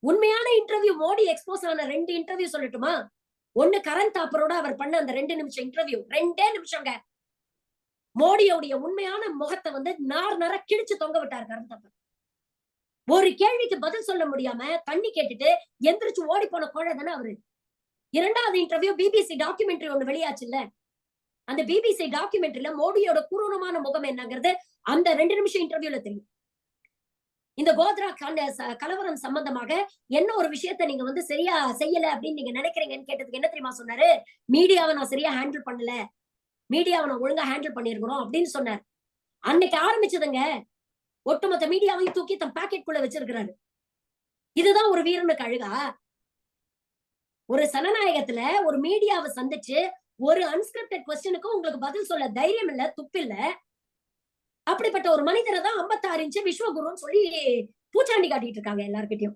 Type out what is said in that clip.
உண்மையான interview Modi expose ஆன ரெண்டு இன்டர்வியூ சொல்லட்டுமா? ஒண்ணு கரண் தாப்பரோட அவர் பண்ண அந்த ரெண்டு நிமிஷம் இன்டர்வியூ ரெண்டே நிமிஷங்க. மோடியோடைய உண்மையான முகத்தை வந்து நார் நர கிழிச்சு தொங்க விட்டார் கரண் தாப்பர். ஒரு கேள்விக்கு பதில் சொல்ல முடியாம தண்ணி கேட்டுட்டு எந்திரிச்சு ஓடி போன கோழை தானே அவரு. இரண்டாவது இன்டர்வியூ பிபிசி டாக்குமெண்ட்ரி ஒண்ணு வெளியாச்சுல்ல. அந்த பிபிசி டாக்குமெண்ட்ரியில மோடியோட குரூரமான முகம் என்னங்கிறது அந்த ரெண்டு நிமிஷம் இன்டர்வியூல தெரியும். இந்த கோத்ரா கண்ட ச- கலவரம் சம்பந்தமாக என்ன ஒரு விஷயத்த நீங்க வந்து சரியா செய்யல அப்படின்னு நீங்க நினைக்கிறீங்கன்னு கேட்டதுக்கு என்ன தெரியுமா சொன்னாரு? மீடியாவை நான் சரியா ஹேண்டில் பண்ணல. மீடியாவை நான் ஒழுங்கா ஹேண்டில் பண்ணிருக்கிறோம் அப்படின்னு சொன்னார். அன்னைக்கு ஆரம்பிச்சதுங்க ஒட்டுமொத்த மீடியாவையும் தூக்கி தன் பாக்கெட் குள்ள வச்சிருக்கிறாரு. இதுதான் ஒரு வீரனுக்கு அழுகா. ஒரு சனநாயகத்துல ஒரு மீடியாவை சந்திச்சு ஒரு அன்ஸ்கிரிப்டட் கொஸ்டினுக்கு உங்களுக்கு பதில் சொல்ல தைரியம் இல்ல துப்பில்ல. அப்படிப்பட்ட ஒரு மனிதரை தான் ஐம்பத்தாறு இன்ச்சு விஸ்வகுருன்னு சொல்லி பூச்சாண்டி காட்டிட்டு இருக்காங்க எல்லார்கிட்டயும்.